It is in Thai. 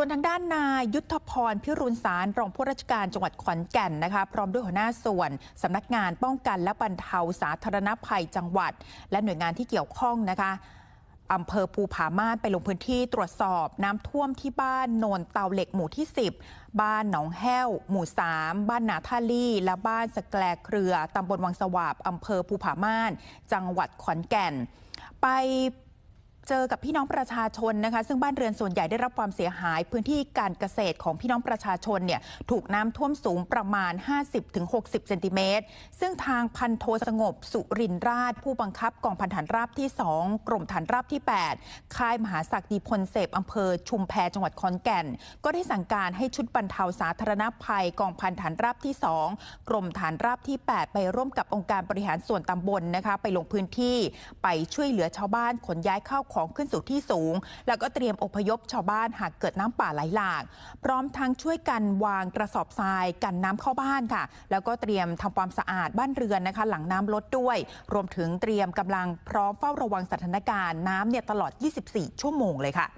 ส่วนทางด้านนายยุทธพรพิรุณสารรองผู้ราชการจังหวัดขอนแก่นนะคะ พร้อมด้วยหัวหน้าส่วนสำนักงานป้องกันและบรรเทาสาธารณภัยจังหวัด และหน่วยงานที่เกี่ยวข้องนะคะอำเภอภูผาม่านไปลงพื้นที่ตรวจสอบน้ำท่วมที่บ้านโนนเตาเหล็กหมู่ที่ 10 บ้านหนองแห้ว หมู่ 3 บ้านนาท่าลี่ และบ้านสแกลเครือตำบลวังสวาบอำเภอภูผาม่าน จังหวัดขอนแก่น ไป เจอกับพี่น้องประชาชนนะคะซึ่งบ้านเรือนส่วนใหญ่ได้รับความเสียหาย พื้นที่การเกษตรของพี่น้องประชาชนเนี่ยถูกน้ำท่วมสูงประมาณ 50-60 เซนติเมตร ซึ่งทางพันโทสงบสุรินราช ผู้บังคับกองพันฐานราบที่ 2 กรมฐานราบที่ 8 ค่ายมหาศักดีพลเสพอำเภอชุมแพจังหวัดขอนแก่น ก็ได้สั่งการให้ชุดบรรเทาสาธารณภัยกองพันฐานราบที่ 2 กรมฐานราบที่ 8 ไปร่วมกับองค์การบริหารส่วนตำบลนะคะไปลงพื้นที่ไปช่วยเหลือชาวบ้านขนย้ายข้าวของของขึ้นสู่ที่สูง แล้วก็เตรียมอพยพชาวบ้านหากเกิดน้ำป่าไหลหลาก พร้อมทั้งช่วยกันวางกระสอบทรายกันน้ำเข้าบ้านค่ะ แล้วก็เตรียมทำความสะอาดบ้านเรือนนะคะ หลังน้ำลดด้วย รวมถึงเตรียมกำลังพร้อมเฝ้าระวังสถานการณ์น้ำเนี่ยตลอด 24 ชั่วโมงเลยค่ะ